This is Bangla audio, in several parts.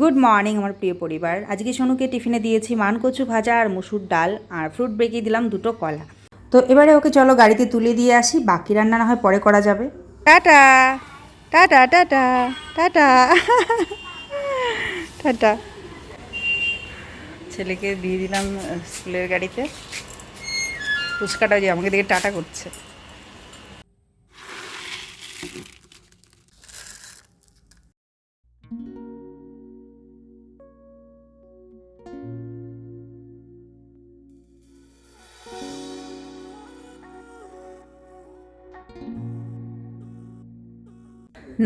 গুড মর্নিং আমার প্রিয় পরিবার। আজকে সোনুকে টিফিনে দিয়েছি মান কচু ভাজা আর মুসুর ডাল আর ফ্রুট ব্রেকে দিলাম দুটো কলা। তো এবারে ওকে চলো গাড়িতে তুলে দিয়ে আসি, বাকি রান্না না হয় পরে করা যাবে। Tata! Tata tata tata. Tata. ছেলেকে দিয়ে দিলাম স্কুলের গাড়িতে। ফুচকাটা যে আমাকে দেখে টাটা করছে।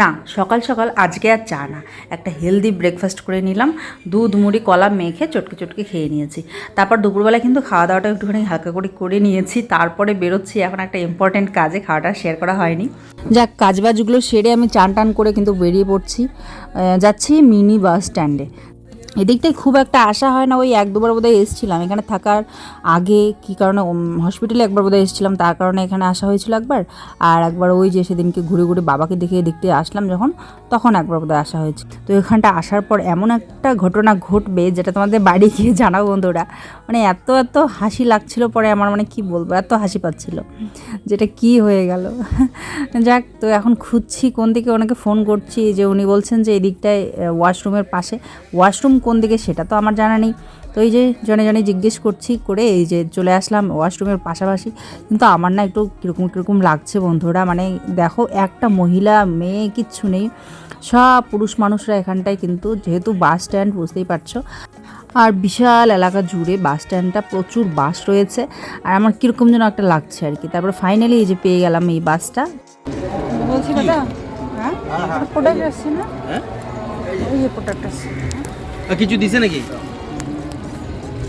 না, সকাল সকাল আজকে আর চা না। একটা হেলদি ব্রেকফাস্ট করে নিলাম, দুধ, মুড়ি, কলা মেখে চটকে চটকে খেয়ে নিয়েছি। তারপর দুপুরবেলা কিন্তু খাওয়া দাওয়াটা একটুখানি হালকা করে করে নিয়েছি, তারপরে বেরোচ্ছি, এখন একটা ইম্পর্টেন্ট কাজে খাওয়াটা শেয়ার করা হয়নি। যাক, কাজবাজগুলো সেরে আমি চান টান করে কিন্তু বেরিয়ে পড়ছি। যাচ্ছি মিনি বাস স্ট্যান্ডে এদিকটায় খুব একটা আশা হয় না, ওই এক দুবার বোধহয় এসেছিলাম। এখানে থাকার আগে কী কারণে হসপিটালে একবার বোধহয় এসেছিলাম, তার কারণে এখানে আসা হয়েছিল একবার। আর একবার ওই যে সেদিনকে ঘুরে ঘুরে বাবাকে দেখে দেখতে আসলাম যখন, তখন একবার বোধহয় আসা হয়েছে। তো এখানটা আসার পর এমন একটা ঘটনা ঘটবে, যেটা তোমাদের বাড়ি গিয়ে জানাব বন্ধুরা। মানে এত এত হাসি লাগছিল পরে, আমার মানে কি বলব, এত হাসি পাচ্ছিল, যেটা কি হয়ে গেল। যাক, তো এখন খুঁজছি কোন দিকে ওনাকে ফোন করছি যে উনি বলছেন যে এদিকটায় ওয়াশরুমের পাশে। ওয়াশরুম কোন দিকে সেটা তো আমার জানা নেই। তো এই যে জনে জনে জিজ্ঞেস করছি করে এই যে চলে আসলাম ওয়াশরুমের পাশাপাশি। কিন্তু আমার না একটু কীরকম কীরকম লাগছে বন্ধুরা মানে দেখো একটা মহিলা মেয়ে কিচ্ছু নেই। সব পুরুষ মানুষরা এখানটায় কিন্তু যেহেতু বাস স্ট্যান্ড বুঝতেই পারছ। আর বিশাল এলাকা জুড়ে বাস স্ট্যান্ডটা প্রচুর বাস রয়েছে। আর আমার কীরকম যেন একটা লাগছে আর কি। তারপরে ফাইনালি এই যে পেয়ে গেলাম এই বাসটা। বলছি দাদা হ্যাঁ? প্রোডাক্ট আসছে না? হ্যাঁ? এই যে প্রোডাক্ট আসছে আর কিছু দিছে নাকি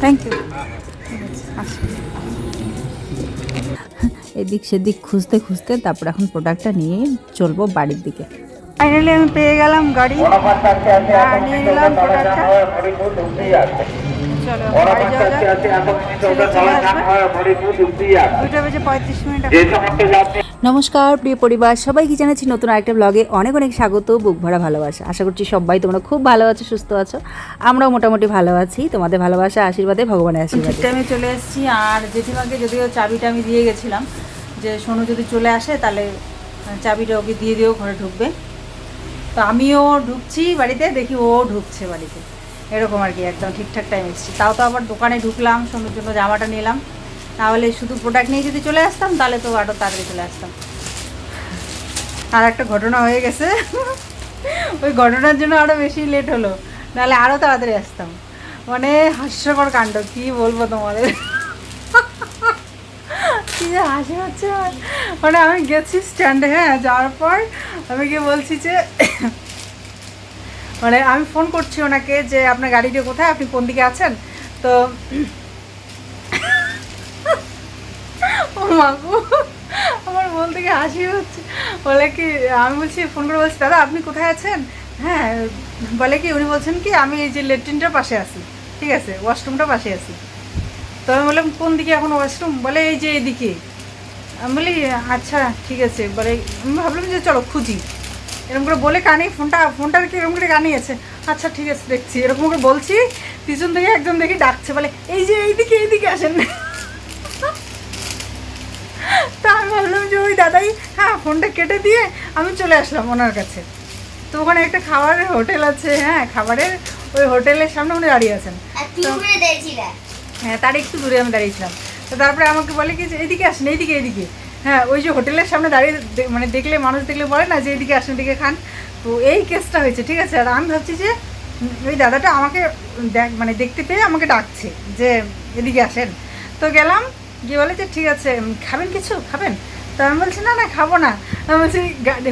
থ্যাংক ইউ এদিক সেদিক খুঁজতে খুঁজতে তারপর এখন প্রোডাক্টটা নিয়ে চলবো বাড়ির দিকে ফাইনালি আমি পেয়ে গেলাম গাড়ি নিয়ে নিলাম প্রোডাক্টটা চলো বাড়ি যাওয়া যাক। ছেলে দুটো বেজে পঁয়ত্রিশ মিনিট নমস্কার প্রিয় পরিবার সবাইকে জানাচ্ছি নতুন আরেকটা ব্লগে অনেক অনেক স্বাগত বুক ভরা ভালোবাসা। আশা করছি সবাই তোমরা খুব ভালো আছো সুস্থ আছো। আমরাও মোটামুটি ভালো আছি তোমাদের ভালোবাসা আশীর্বাদে ভগবানের আশীর্বাদ। আমি চলে এসেছি আর জেঠিমাকে যদিও চাবিটা আমি দিয়ে গেছিলাম যে সোনু যদি চলে আসে তাহলে চাবিটা ওকে দিয়ে দিয়েও ঘরে ঢুকবে। তো আমিও ঢুকছি বাড়িতে দেখি ও ঢুকছে বাড়িতে। এরকম আর কি, একদম ঠিকঠাক টাইম এসেছি। তাও তো আবার দোকানে ঢুকলাম সোনুর জন্য জামাটা নিলাম। তাহলে শুধু প্রোডাক্ট নিয়ে যদি চলে আসতাম, তাহলে তো আরও তাড়াতাড়ি চলে আসতাম। আর একটা ঘটনা হয়ে গেছে। ওই ঘটনার জন্য আরও বেশি লেট হলো, নাহলে আরও তাড়াতাড়ি আসতাম। মানে হাস্যকর কাণ্ড, কি বলব তোমাদের? কি যে হাসি হচ্ছে মানে আমি গেছি স্ট্যান্ডে হ্যাঁ যাওয়ার পর আমি গিয়ে বলছি যে মানে আমি ফোন করছি ওনাকে যে আপনার গাড়িটা কোথায়? আপনি কোন দিকে আছেন? তো মাগো আমার মন থেকে হাসি হচ্ছে। বলে কি, আমি বলছি, ফোন করে বলছি, দাদা, আপনি কোথায় আছেন? হ্যাঁ বলে কি, উনি বলছেন কি, আমি এই যে লেট্রিনটার পাশে আছি, ঠিক আছে, ওয়াশরুমটার পাশে আছি। তো আমি বললাম, কোন দিকে এখন ওয়াশরুম? বলে, এই যে এদিকে। আমি বলি আচ্ছা ঠিক আছে। বলে, আমি ভাবলাম যে, চলো, খুঁজি। এরকম করে বলে কানে ফোনটা ফোনটা কি এরকম করে কানে আছে আচ্ছা ঠিক আছে দেখছি। এরকম করে বলছি পিছন থেকে একজন দেখি ডাকছে বলে এই যে এইদিকে এইদিকে আসেন। তা আমি ভাবলাম যে ওই দাদাই হ্যাঁ ফোনটা কেটে দিয়ে আমি চলে আসলাম ওনার কাছে। তো ওখানে একটা খাবারের হোটেল আছে হ্যাঁ খাবারের ওই হোটেলের সামনে উনি দাঁড়িয়ে আছেন। হ্যাঁ তার একটু দূরে আমি দাঁড়িয়েছিলাম। তো তারপরে আমাকে বলে কি যে এইদিকে আসেন এইদিকে এইদিকে। হ্যাঁ ওই যে হোটেলের সামনে দাঁড়িয়ে মানে দেখলে, মানুষ দেখলে বলে না যে এইদিকে আসেন, এদিকে খান। তো এই কেসটা হয়েছে, ঠিক আছে? আর আমি ভাবছি যে, ওই দাদাটা আমাকে দেখ মানে দেখতে পেয়ে আমাকে ডাকছে যে, এদিকে আসেন। তো গেলাম, গিয়ে বলে যে, ঠিক আছে খাবেন কিছু? খাবেন? তো আমি বলছি, না না, খাব না। আমি বলছি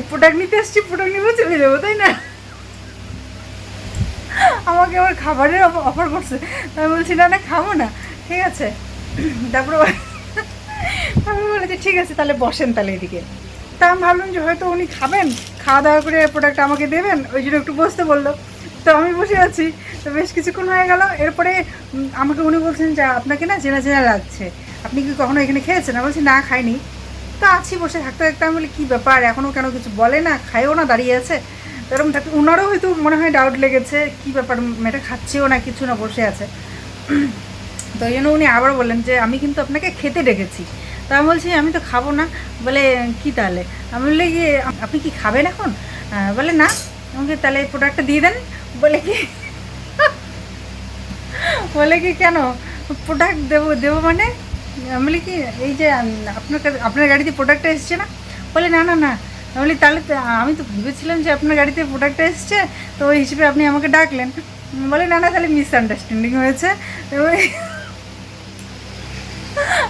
প্রোডাক্ট নিতে এসছি প্রোডাক্ট নিবো, চলে যাব, তাই না? আমাকে আবার খাবারের অফার করছে। আমি বলছি, না না, খাব না। ঠিক আছে। তারপরে আমি বলেছি ঠিক আছে, তাহলে বসেন তাহলে এদিকে। তা আমি ভাবলাম যে, হয়তো উনি খাবেন। খাওয়া দাওয়া করে প্রোডাক্ট আমাকে দেবেন। ওই জন্য একটু বসতে বলল। তো আমি বসে আছি। তো বেশ কিছুক্ষণ হয়ে গেল। এরপরে আমাকে উনি বলছেন যে, আপনাকে না চেনা চেনা লাগছে। আপনি কি কখনো এখানে খেয়েছেন? আমি বলছি, না, খাইনি। তো আছি বসে থাকতে থাকতে। আমি বলি, কী ব্যাপার? এখনও কেন কিছু বলে না? খায়ও না, দাঁড়িয়ে আছে? এরকম থাকতে ওনারও হয়তো মনে হয় ডাউট লেগেছে, কী ব্যাপার? মেয়েটা খাচ্ছেও না, কিছু না, বসে আছে। তো ওই জন্য উনি আবার বললেন যে, আমি কিন্তু আপনাকে খেতে ডেকেছি। তা আমি বলছি, আমি তো খাব না। বলে, কি তাহলে? আমি বললে, কি, আপনি কি খাবেন এখন? বলে, না। আমাকে তাহলে প্রোডাক্টটা দিয়ে দেন। বলে, কি? বলে, কি কেন? প্রোডাক্ট দেবো দেবো মানে? আমি বলি, কি, এই যে আপনার আপনার গাড়িতে প্রোডাক্টটা এসছে না? বলে, না না না। আমি বলি, তাহলে আমি তো ভেবেছিলাম যে আপনার গাড়িতে প্রোডাক্টটা এসছে, তো ওই হিসেবে আপনি আমাকে ডাকলেন। বলে, না না, তাহলে মিসআন্ডারস্ট্যান্ডিং হয়েছে।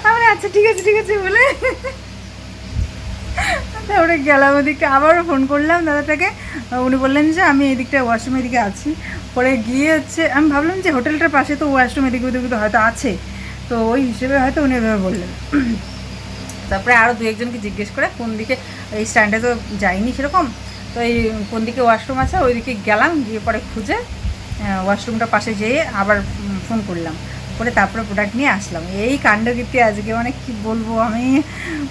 এবারে আচ্ছা ঠিক আছে ঠিক আছে, বলে। তারপরে গেলাম ওদিকটা, আবারও ফোন করলাম দাদাটাকে। উনি বললেন যে, আমি এদিকটা ওয়াশরুম এদিকে আছি। পরে গিয়ে হচ্ছে, আমি ভাবলাম যে, হোটেলটার পাশে তো ওয়াশরুম এদিকে ওদিকে তো হয়তো আছে। তো ওই হিসেবে হয়তো উনি এভাবে বললেন। তারপরে আরও দু একজনকে জিজ্ঞেস করে, কোন দিকে? এই স্ট্যান্ডে তো যাইনি সেরকম। তো এই কোন দিকে ওয়াশরুম আছে? ওই দিকে গেলাম, গিয়ে পরে খুঁজে ওয়াশরুমটা পাশে যেয়ে আবার ফোন করলাম। করে তারপরে প্রোডাক্ট নিয়ে আসলাম। এই কাণ্ডকীর্তি আজকে মানে কি বলব আমি?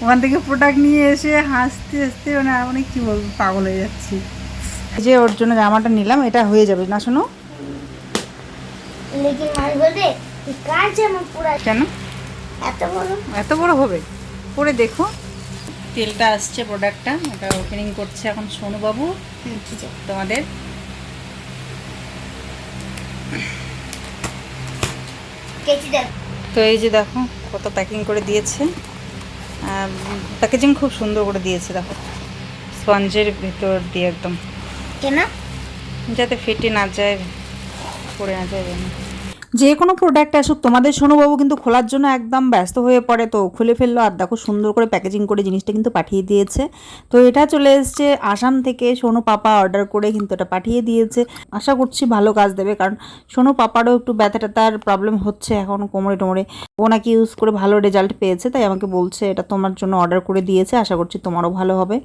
ওখান থেকে প্রোডাক্ট নিয়ে এসে হাসতে হাসতে মানে মানে কী বলব পাগল হয়ে যাচ্ছি। যে ওর জন্য জামাটা নিলাম এটা হয়ে যাবে। না শোনো। কেন? এত বড়? হবে? পরে দেখো। তেলটা আসছে প্রোডাক্টটা ওটা ওপেনিং করছে এখন সোনুবাবু। তোমাদের। তো এই যে দেখো কত প্যাকিং করে দিয়েছে। প্যাকেজিং খুব সুন্দর করে দিয়েছে দেখো। স্পঞ্জের ভিতর দিয়ে একদম। কেন? যাতে ফেটে না যায় পড়ে না যায়। যেন। যে কোনো প্রোডাক্ট আসুক, তোমাদের সোনুবাবু কিন্তু খোলার জন্য একদম ব্যস্ত হয়ে পড়ে। তো খুলে ফেলল আর দেখো সুন্দর করে প্যাকেজিং করে জিনিসটা কিন্তু পাঠিয়ে দিয়েছে। তো এটা চলে এসছে আসাম থেকে সোনু পাপা অর্ডার করে কিন্তু এটা পাঠিয়ে দিয়েছে। আশা করছি ভালো কাজ দেবে, কারণ সোনু পাপারও একটু ব্যথা ট্যাথার প্রবলেম হচ্ছে এখন কোমরে টোমরে। ও নাকি ইউজ করে ভালো রেজাল্ট পেয়েছে, তাই আমাকে বলছে এটা তোমার জন্য অর্ডার করে দিয়েছে। আশা করছি তোমারও ভালো হবে।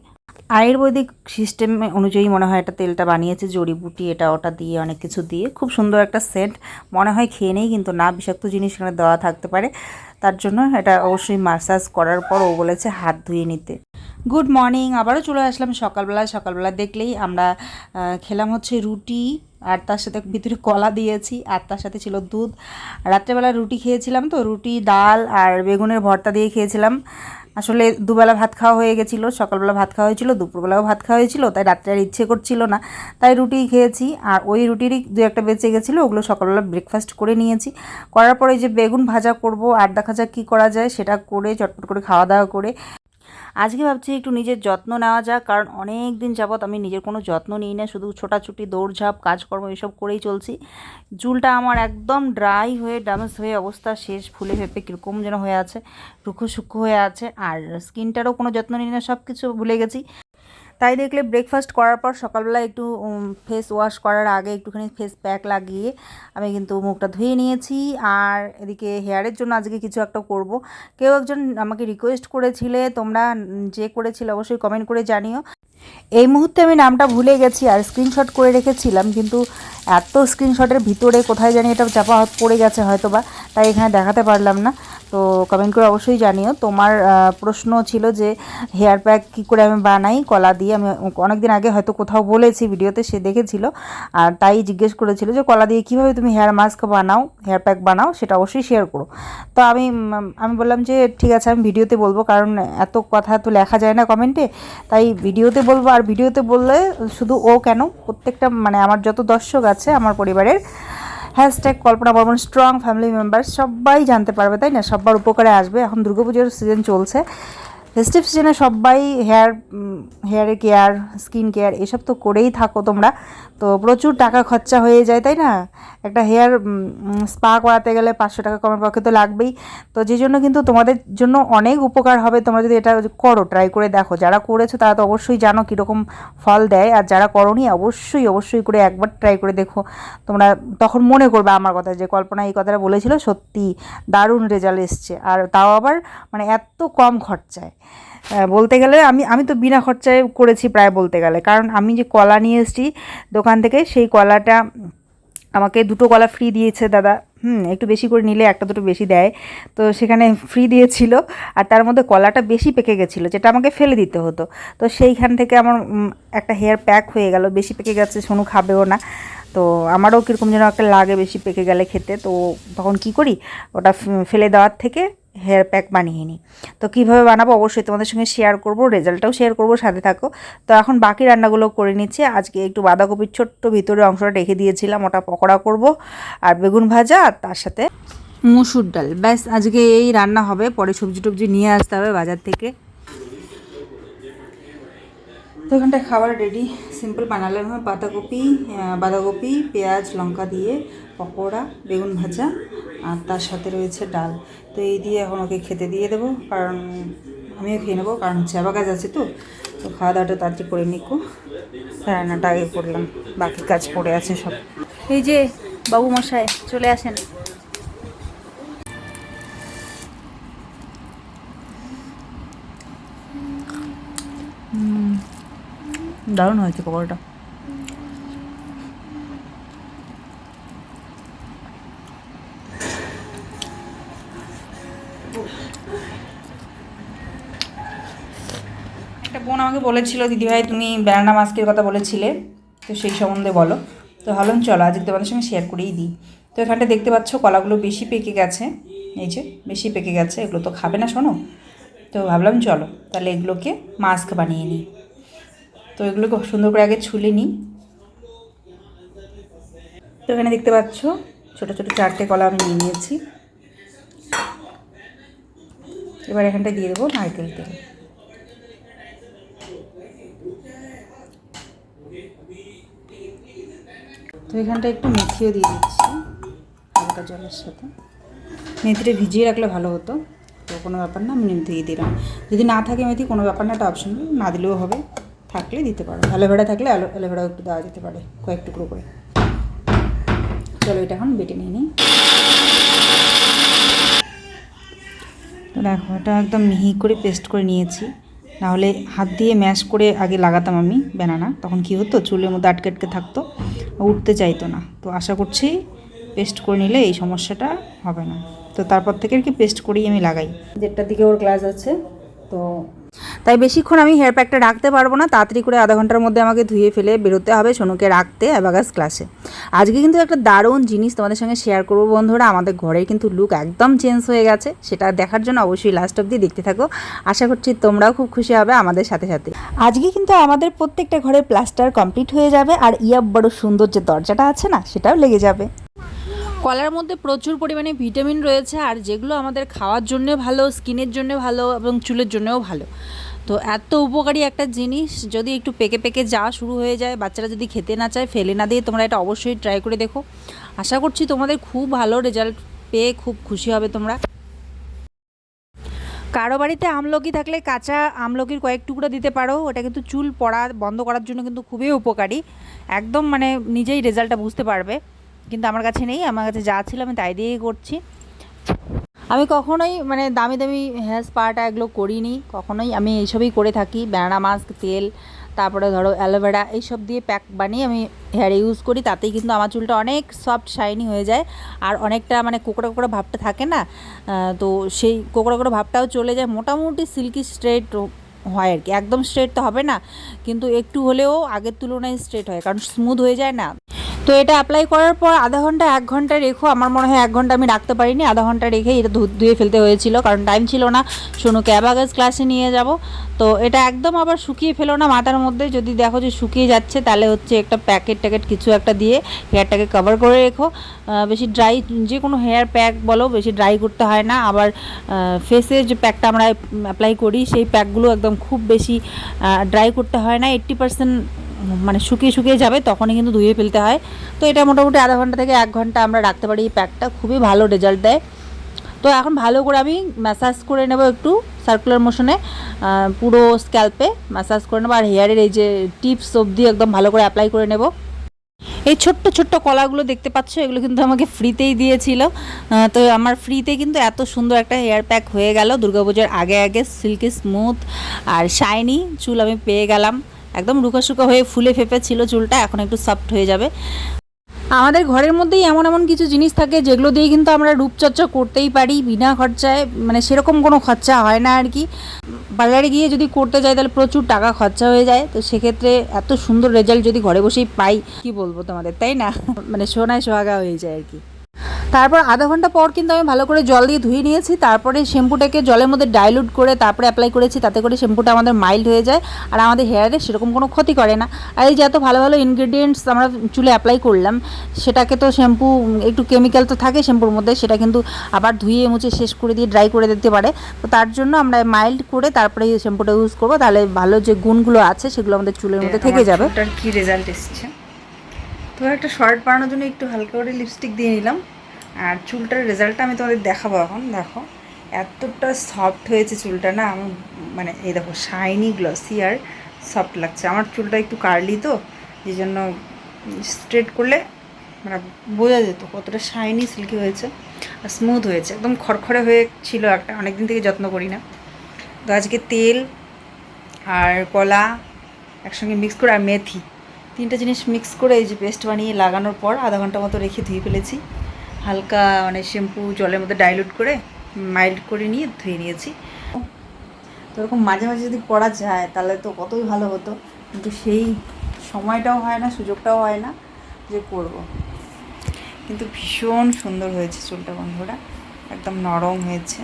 আয়ুর্বেদিক সিস্টেম অনুযায়ী মনে হয় এটা তেলটা বানিয়েছে জড়িবুটি এটা ওটা দিয়ে অনেক কিছু দিয়ে। খুব সুন্দর একটা সেন্ট মনে হয় খেয়ে নেই, কিন্তু না, বিষাক্ত জিনিস এখানে দেওয়া থাকতে পারে। তার জন্য এটা অবশ্যই মাসাজ করার পর ও বলেছে হাত ধুয়ে নিতে। গুড মর্নিং আবারও চলে আসলাম সকালবেলা সকালবেলা দেখলেই আমরা খেলাম হচ্ছে রুটি, আর তার সাথে ভিতরে কলা দিয়েছি, আর তার সাথে ছিল দুধ। রাত্রেবেলা রুটি খেয়েছিলাম তো, রুটি, ডাল আর বেগুনের ভর্তা দিয়ে খেয়েছিলাম। আসলে দুবেলা ভাত খাওয়া হয়ে গেছিল, সকালবেলা ভাত খাওয়া হয়েছিল, দুপুরবেলাও ভাত খাওয়া হয়েছিল, তাই রাত্রে আর ইচ্ছে করছিল না। তাই রুটি খেয়েছি, আর ওই রুটিরই দু একটা বেঁচে গেছিল, ওগুলো সকালবেলা ব্রেকফাস্ট করে নিয়েছি। করার পরে যে বেগুন ভাজা করব, আর দেখা যাক কী করা যায়, সেটা করে চটপট করে খাওয়া দাওয়া করে আজকে ভাবছি একটু নিজের যত্ন নেওয়া যাক, কারণ অনেক দিন যাবৎ আমি নিজের কোনো যত্ন নিই না, শুধু ছোটাছুটি, দৌড়ঝাঁপ, কাজকর্ম এসব করেই চলছি। চুলটা আমার একদম ড্রাই হয়ে ড্যামেজ হয়ে অবস্থা, শেষ, ফুলে ফেপে কীরকম যেন হয়ে আছে রুক্ষ সুক্ষ হয়ে আছে, আর স্কিনটারও কোনো যত্ন নিই না সব কিছু ভুলে গেছি। তাই দেখলে ব্রেকফাস্ট করার পর সকালবেলা একটু ফেস ওয়াশ করার আগে একটুখানি ফেস প্যাক লাগিয়ে আমি কিন্তু মুখটা ধুয়ে নিয়েছি। আর এদিকে হেয়ারের জন্য আজকে কিছু একটা করব। কেউ একজন আমাকে রিকোয়েস্ট করেছিলে, তোমরা যে করেছিলে অবশ্যই কমেন্ট করে জানিও। এই মুহূর্তে আমি নামটা ভুলে গেছি আর স্ক্রিনশট করে রেখেছিলাম, কিন্তু এত স্ক্রিনশটের ভিতরে কোথায় জানি এটা চাপা পড়ে গেছে হয়তো বা তাই এখানে দেখাতে পারলাম না। তো কমেন্ট করে অবশ্যই জানিও। তোমার প্রশ্ন ছিল যে হেয়ার প্যাক কী করে আমি বানাই, কলা দিয়ে আমি অনেক দিন আগে হয়তো কোথাও বলেছি ভিডিওতে, সে দেখেছিল। আর তাই জিজ্ঞেস করেছিল যে কলা দিয়ে কীভাবে তুমি হেয়ার মাস্ক বানাও হেয়ার প্যাক বানাও, সেটা অবশ্যই শেয়ার করো। তো আমি আমি বললাম যে ঠিক আছে, আমি ভিডিওতে বলব, কারণ এত কথা তো লেখা যায় না কমেন্টে তাই ভিডিওতে বলব আর ভিডিওতে বললে শুধু ও কেন? প্রত্যেকটা মানে আমার যত দর্শক আছে আমার পরিবারের hashtag Kalpana Barman strong family member সবাই জানতে পারবে, তাই না? সবার উপকারে আসবে। এখন দুর্গাপুজোর সিজন চলছে। ফেস্টিভ সিজনে সবাই হেয়ার হেয়ারের কেয়ার স্কিন কেয়ার এসব তো করেই থাকো তোমরা। তো প্রচুর টাকা খরচা হয়ে যায়, তাই না? একটা হেয়ার স্পা করাতে গেলে পাঁচশো টাকা কমের পক্ষে তো লাগবেই। তো যে জন্য কিন্তু তোমাদের জন্য অনেক উপকার হবে। তোমরা যদি এটা করো ট্রাই করে দেখো। যারা করেছ, তারা তো অবশ্যই জানো কীরকম ফল দেয়। আর যারা করনি, অবশ্যই অবশ্যই করে একবার ট্রাই করে দেখো। তোমরা তখন মনে করবে আমার কথা যে, কল্পনা এই কথাটা বলেছিল, সত্যি দারুণ রেজাল্ট এসছে। আর তাও আবার মানে এত কম খরচায়। বলতে গেলে আমি আমি তো বিনা খরচায় করেছি প্রায় বলতে গেলে। কারণ আমি যে কলা নিয়ে এসেছি দোকান থেকে, সেই কলাটা আমাকে দুটো কলা ফ্রি দিয়েছে দাদা। হুম, একটু বেশি করে নিলে একটা দুটো বেশি দেয়। তো সেখানে ফ্রি দিয়েছিল। আর তার মধ্যে কলাটা বেশি পেকে গেছিল, যেটা আমাকে ফেলে দিতে হতো। তো সেইখান থেকে আমার একটা হেয়ার প্যাক হয়ে গেল। বেশি পেকে গেছে, সোনু খাবেও না। তো আমারও কীরকম যেন একটা লাগে বেশি পেকে গেলে খেতে। তো তখন কি করি? ওটা ফেলে দেওয়ার থেকে হেয়ার প্যাক বানিয়ে নিই। তো কীভাবে বানাবো অবশ্যই তোমাদের সঙ্গে শেয়ার করব, রেজাল্টটাও শেয়ার করব, সাথে থাকো। তো এখন বাকি রান্নাগুলো করে নিচ্ছি। আজকে একটু বাঁধাকপির ছোট্ট ভিতরে অংশটা রেখে দিয়েছিলাম, ওটা পকোড়া করব। আর বেগুন ভাজা আর তার সাথে মুসুর ডাল। ব্যাস, আজকে এই রান্না হবে। পরে সবজি টবজি নিয়ে আসতে হবে বাজার থেকে। তো এখানটায় খাবার রেডি সিম্পল বানালাম বাঁধাকপি বাঁধাকপি, পেঁয়াজ, লঙ্কা দিয়ে, পকোড়া, বেগুন ভাজা। আর তার সাথে রয়েছে ডাল। তো এই দিয়ে এখন ওকে খেতে দিয়ে দেবো, কারণ আমিও খেয়ে নেব, কারণ চাবা গাছ আছে তো। তো খাওয়া দাওয়াটা তাড়াতাড়ি করে নিকো রান্নাটা আগে করলাম, বাকি কাজ পড়ে আছে সব। এই যে বাবু মশাই, চলে আসেন। দারুণ হয়েছে পকোড়াটা। একটা বোন আমাকে বলেছিল, দিদিভাই, তুমি ব্যানানা মাস্কের কথা বলেছিলে, তো সেই সম্বন্ধে বলো। তো ভাবলাম, চলো, আজকে তোমাদের সঙ্গে শেয়ার করেই দিই। তো এখানটা দেখতে পাচ্ছ, কলাগুলো বেশি পেকে গেছে, এই যে বেশি পেকে গেছে, এগুলো তো খাবে না, শোনো। তো ভাবলাম, চলো, তাহলে এগুলোকে মাস্ক বানিয়ে নিই। তো এগুলোকে সুন্দর করে আগে ছুলে নিই। তো এখানে দেখতে পাচ্ছ, ছোটো ছোটো চারটে কলা আমি নিয়ে নিয়েছি। এবার এখানটা দিয়ে দেবো নারকেল তেল। তো এখানটা একটু মেথিও দিয়ে দিচ্ছি, হালকা জলের সাথে। মেথিটা ভিজিয়ে রাখলে ভালো হতো, তো কোনো ব্যাপার না, আমি দিয়ে দিলাম। যদি না থাকে মেথি, কোনো ব্যাপার না একটা অপশন না দিলেও হবে, থাকলে দিতে পারো। অ্যালোভেরা থাকলে অ্যালো- অ্যালোভেরাও একটু দেওয়া যেতে পারে, কয়েক টুকরো করে। চলো এটা এখন বেটে নিয়ে নিই। তো দেখো, এটা একদম মিহি করে পেস্ট করে নিয়েছি। নাহলে হাত দিয়ে ম্যাশ করে আগে লাগাতাম আমি ব্যানানা। তখন কি হতো? চুলের মধ্যে আটকে আটকে থাকতো। উঠতে চাইতো না। তো আশা করছি পেস্ট করে নিলে এই সমস্যাটা হবে না। তো তারপর থেকে আর কি পেস্ট করেই আমি লাগাই। দেড়টার দিকে ওর ক্লাস আছে, তো তাই বেশিক্ষণ আমি হেয়ার প্যাকটা রাখতে পারব না। তাড়াতাড়ি করে আধা ঘণ্টার মধ্যে আমাকে ধুয়ে ফেলে বেরোতে হবে সোনুকে রাখতে অ্যাবাগাস ক্লাসে আজকে কিন্তু একটা দারুণ জিনিস তোমাদের সঙ্গে শেয়ার করব বন্ধুরা। আমাদের ঘরের কিন্তু লুক একদম চেঞ্জ হয়ে গেছে। সেটা দেখার জন্য অবশ্যই লাস্ট অব্দি দেখতে থাকো। আশা করছি তোমরাও খুব খুশি হবে আমাদের সাথে সাথে। আজকে কিন্তু আমাদের প্রত্যেকটা ঘরের প্লাস্টার কমপ্লিট হয়ে যাবে। আর ইয়াব বড় সুন্দর যে দরজাটা আছে না, সেটাও লেগে যাবে। কলার মধ্যে প্রচুর পরিমাণে ভিটামিন রয়েছে আর যেগুলো আমাদের খাওয়ার জন্য ভালো, স্কিনের জন্য ভালো এবং চুলের জন্যও ভালো। তো এত উপকারী একটা জিনিস, যদি একটু পেকে পেকে যাওয়া শুরু হয়ে যায়, বাচ্চারা যদি খেতে না চায়, ফেলে না দিয়ে তোমরা এটা অবশ্যই ট্রাই করে দেখো। আশা করছি তোমাদের খুব ভালো রেজাল্ট পেয়ে খুব খুশি হবে তোমরা। কারও বাড়িতে আমলকি থাকলে কাঁচা আমলকির কয়েক টুকরো দিতে পারো, ওটা কিন্তু চুল পড়া বন্ধ করার জন্য কিন্তু খুবই উপকারী। একদম মানে নিজেই রেজাল্টটা বুঝতে পারবে। কিন্তু আমার কাছে নেই, আমার কাছে যা ছিল আমি তাই দিয়েই করছি। আমি কখনোই মানে দামি দামি হেয়ার স্পাটা এগুলো করিনি, কখনোই। আমি এইসবই করে থাকি ব্যানানা মাস্ক তেল, তারপরে ধরো অ্যালোভেরা এইসব দিয়ে প্যাক বানিয়ে আমি হেয়ারে ইউজ করি, তাতেই কিন্তু আমার চুলটা অনেক সফট শাইনি হয়ে যায়। আর অনেকটা মানে কোকড়া কোকড়া ভাবটা থাকে না? তো সেই কোকড়া কোকড়া ভাবটাও চলে যায়। মোটামুটি সিল্কি স্ট্রেট হয় আর কি। একদম স্ট্রেট তো হবে না, কিন্তু একটু হলেও আগের তুলনায় স্ট্রেট হয়, কারণ স্মুথ হয়ে যায় না। তো এটা অ্যাপ্লাই করার পর আধা ঘণ্টা, এক ঘণ্টা রেখো। আমার মনে হয় এক ঘণ্টা আমি রাখতে পারিনি। আধা ঘণ্টা রেখে এটা ধুয়ে ফেলতে হয়েছিল, কারণ টাইম ছিল না। সোনুকে অ্যাবাগাস ক্লাসে নিয়ে যাব। তো এটা একদম আবার শুকিয়ে ফেলো না মাথার মধ্যে। যদি দেখো যে শুকিয়ে যাচ্ছে, তাহলে হচ্ছে একটা প্যাকেট ট্যাকেট কিছু একটা দিয়ে হেয়ারটাকে কভার করে রেখো। বেশি ড্রাই যে কোনো হেয়ার প্যাক বলো, বেশি ড্রাই করতে হয় না। আবার ফেসে যে প্যাকটা আমরা অ্যাপ্লাই করি, সেই প্যাকগুলো একদম খুব বেশি ড্রাই করতে হয় না। এইট্টি পার্সেন্ট মানে শুকিয়ে শুকিয়ে যাবে, তখনই কিন্তু ধুয়ে ফেলতে হয়। তো এটা মোটামুটি আধা ঘণ্টা থেকে এক ঘণ্টা আমরা রাখতে পারি, এই প্যাকটা খুবই ভালো রেজাল্ট দেয়। তো এখন ভালো করে আমি ম্যাসাজ করে নেব একটু সার্কুলার মোশনে পুরো স্ক্যাল্পে ম্যাসাজ করে নেব, আর হেয়ারের এই যে টিপস অবধি একদম ভালো করে অ্যাপ্লাই করে নেব। এই ছোট্ট ছোট্ট কলাগুলো দেখতে পাচ্ছ, এগুলো কিন্তু আমাকে ফ্রিতেই দিয়েছিল। তো আমার ফ্রিতে কিন্তু এত সুন্দর একটা হেয়ার প্যাক হয়ে গেল। দুর্গাপুজোর আগে আগে সিল্কি স্মুথ আর শাইনি চুল আমি পেয়ে গেলাম। একদম রুকা শুকা হয়ে ফুলে ফেপে ছিল চুলটা, এখন একটু সফট হয়ে যাবে। আমাদের ঘরের মধ্যেই এমন এমন কিছু জিনিস থাকে যেগুলো দিয়ে কিন্তু আমরা রূপচর্চা করতেই পারি বিনা খরচায় মানে সেরকম কোনো খরচা হয় না আর কি। বাজারে গিয়ে যদি করতে যাই তাহলে প্রচুর টাকা খরচা হয়ে যায়, তো সেক্ষেত্রে এত সুন্দর রেজাল্ট যদি ঘরে বসেই পাই, কি বলব তোমাদের, তাই না? মানে সোনায় সোহাগা হয়ে যায় আর কি। তারপর আধা ঘণ্টা পর কিন্তু আমি ভালো করে জল দিয়ে ধুয়ে নিয়েছি। তারপরে শ্যাম্পুটাকে জলের মধ্যে ডাইলুট করে তারপরে অ্যাপ্লাই করেছি তাতে করে শ্যাম্পুটা আমাদের মাইল্ড হয়ে যায় আর আমাদের হেয়ারে সেরকম কোনো ক্ষতি করে না। আর এই যে এত ভালো ভালো ইনগ্রেডিয়েন্টস আমরা চুলে অ্যাপ্লাই করলাম সেটাকে তো শ্যাম্পু একটু কেমিক্যাল তো থাকে শ্যাম্পুর মধ্যে সেটা কিন্তু আবার ধুয়ে মুছে শেষ করে দিয়ে ড্রাই করে দিতে পারে। তো তার জন্য আমরা মাইল্ড করে তারপরে এই শ্যাম্পুটা ইউজ করব। তাহলে ভালো যে গুণগুলো আছে সেগুলো আমাদের চুলের মধ্যে থেকে যাবে। কি রেজাল্ট এসছে? তো একটা শর্ট বানানোর জন্য একটু হালকা করে লিপস্টিক দিয়ে নিলাম। আর চুলটার রেজাল্টটা আমি তোমাদের দেখাবো এখন, দেখো। এতটা সফট হয়েছে চুলটা না আমি মানে এই দেখো শাইনি গ্লসি আর সফট লাগছে। আমার চুলটা একটু কার্লি তো, এই জন্য স্ট্রেট করলে মানে বোঝা যেত কতটা শাইনি সিল্কি হয়েছে আর স্মুথ হয়েছে। একদম খড়খড়ে হয়ে ছিল একটা অনেক দিন থেকে যত্ন করি না। তো আজকে তেল আর কলা একসঙ্গে মিক্স করে আর মেথি। তিনটা জিনিস মিক্স করে এই যে পেস্ট বানিয়ে লাগানোর পর আধা ঘণ্টা মতো রেখে ধুয়ে ফেলেছি। হালকা মানে শ্যাম্পু জলের মধ্যে ডাইলুট করে মাইল্ড করে নিয়ে ধুয়ে নিয়েছি। তো এরকম মাঝে মাঝে যদি করা যায় তাহলে তো কতই ভালো হতো। কিন্তু সেই সময়টাও হয় না, সুযোগটাও হয় না যে করব। কিন্তু ভীষণ সুন্দর হয়েছে চুলটা বন্ধুরা। একদম নরম হয়েছে।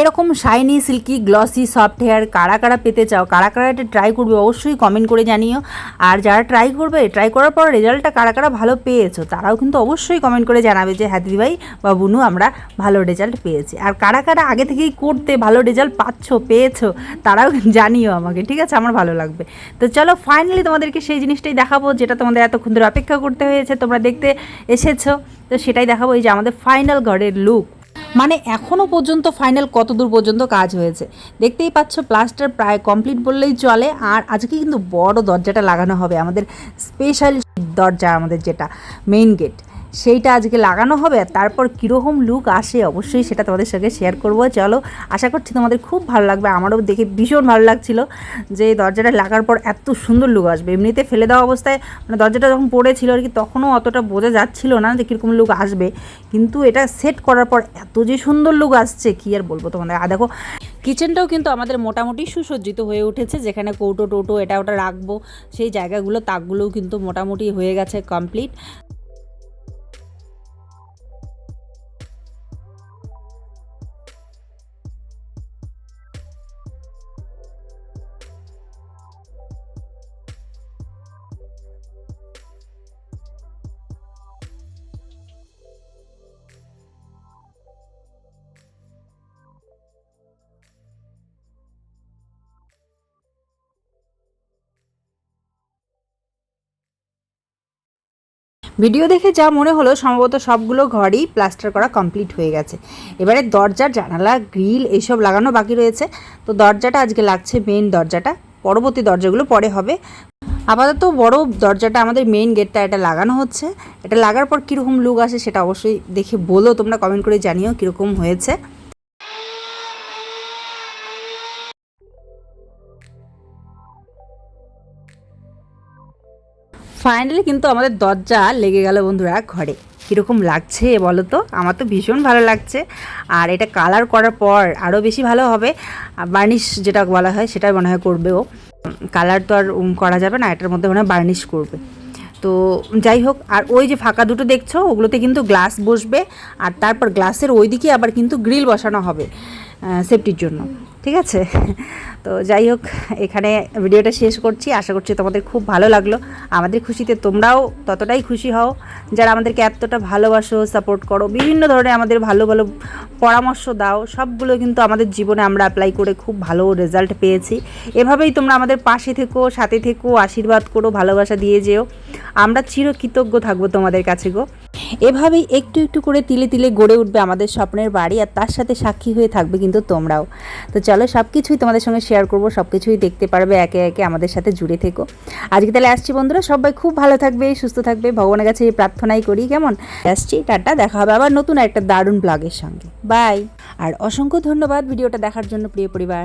এরকম shiny silky glossy soft hair কারা কারা পেতে চাও, কারা কারা এটা ট্রাই করবে অবশ্যই কমেন্ট করে জানিও। আর যারা ট্রাই করবে ট্রাই করার পর রেজাল্টটা কারা কারা ভালো পেয়েছ, তারাও কিন্তু অবশ্যই কমেন্ট করে জানাবে যে হ্যাঁ দিদিভাই বা বুনু, আমরা ভালো রেজাল্ট পেয়েছি। আর কারা কারা আগে থেকেই করতে ভালো রেজাল্ট পাচ্ছ, পেয়েছ, তারাও জানিও আমাকে, ঠিক আছে? আমার ভালো লাগবে। তো চলো ফাইনালি তোমাদেরকে সেই জিনিসটাই দেখাবো, যেটা তোমাদের এতক্ষণ ধরে অপেক্ষা করতে হয়েছে, তোমরা দেখতে এসেছ। তো সেটাই দেখাবো, এই যে আমাদের ফাইনাল ঘরের লুক মানে এখনও পর্যন্ত ফাইনাল কত দূর পর্যন্ত কাজ হয়েছে? দেখতেই পাচ্ছ, প্লাস্টার প্রায় কমপ্লিট বললেই চলে। আর আজকে কিন্তু বড় দরজাটা লাগানো হবে আমাদের স্পেশাল দরজা আমাদের যেটা মেইন গেট সেইটা আজকে লাগানো হবে, আর তারপর কীরকম লুক আসে অবশ্যই সেটা তোমাদের সঙ্গে শেয়ার করব। চলো, আশা করছি তোমাদের খুব ভালো লাগবে, আমারও দেখে ভীষণ ভালো লাগছিল যে দরজাটা লাগার পর এত সুন্দর লুক আসবে। এমনিতে ফেলে দেওয়া অবস্থায় মানে দরজাটা যখন পড়েছিল আর কি, তখনও অতটা বোঝা যাচ্ছিল না যে কীরকম লুক আসবে। কিন্তু এটা সেট করার পর এত যে সুন্দর লুক আসছে, কী আর বলব তোমাদের? আর দেখো কিচেনটাও কিন্তু আমাদের মোটামুটি সুসজ্জিত হয়ে উঠেছে, যেখানে কৌটো টোটো এটা ওটা রাখব, সেই জায়গাগুলো, তাকগুলোও কিন্তু মোটামুটি হয়ে গেছে কমপ্লিট ভিডিও দেখে যা মনে হলো, সম্ভবত সবগুলো ঘরই প্লাস্টার করা কমপ্লিট হয়ে গেছে। এবারে দরজার জানালা, গ্রিল এইসব লাগানো বাকি রয়েছে। তো দরজাটা আজকে লাগছে মেন দরজাটা। পরবর্তী দরজাগুলো পরে হবে। আপাতত বড় দরজাটা আমাদের মেইন গেটটা এটা লাগানো হচ্ছে। এটা লাগার পর কীরকম লুক আসে সেটা অবশ্যই দেখে বলো, তোমরা কমেন্ট করে জানিও কীরকম হয়েছে। ফাইনালি কিন্তু আমাদের দরজা লেগে গেল বন্ধুরা ঘরে। কীরকম লাগছে বলো তো আমার তো ভীষণ ভালো লাগছে। আর এটা কালার করার পর আরও বেশি ভালো হবে। বার্নিশ যেটা বলা হয় সেটাই মনে হয় করবে ও। কালার তো আর করা যাবে না, এটার মধ্যে মনে হয় বার্নিশ করবে। তো যাই হোক, আর ওই যে ফাঁকা দুটো দেখছ, ওগুলোতে কিন্তু গ্লাস বসবে। আর তারপর গ্লাসের ওই দিকে আবার কিন্তু গ্রিল বসানো হবে সেফটির জন্য। ঠিক আছে? তো যাই হোক, এখানে ভিডিওটা শেষ করছি। আশা করছি তোমাদের খুব ভালো লাগল। আমাদের খুশিতে তোমরাও ততটাই খুশি হও। যারা আমাদেরকে এতটা ভালোবাসো সাপোর্ট করো, বিভিন্ন ধরনের আমাদের ভালো ভালো পরামর্শ দাও, সবগুলো কিন্তু আমাদের জীবনে আমরা অ্যাপ্লাই করে খুব ভালো রেজাল্ট পেয়েছি। এভাবেই তোমরা আমাদের পাশে থেকো, সাথে থেকো, আশীর্বাদ করো, ভালোবাসা দিয়ে যেও। আমরা চিরকৃতজ্ঞ থাকব তোমাদের কাছে গো। এভাবেই একটু একটু করে তিলে তিলে গড়ে উঠবে আমাদের স্বপ্নের বাড়ি, আর তার সাথে সাক্ষী হয়ে থাকবে কিন্তু তোমরাও। তো চলো সব কিছুই তোমাদের সঙ্গে শেয়ার করব সব কিছুই দেখতে পারবে, একে একে আমাদের সাথে জুড়ে থেকো। আজকে তাহলে আসছি বন্ধুরা, সবাই খুব ভালো থাকবে, সুস্থ থাকবে, ভগবানের কাছে প্রার্থনাই করি, কেমন? আসছি, টাটা, দেখা হবে আবার নতুন একটা দারুণ ব্লগের সঙ্গে। বাই আর অসংখ্য ধন্যবাদ ভিডিওটা দেখার জন্য, প্রিয় পরিবার।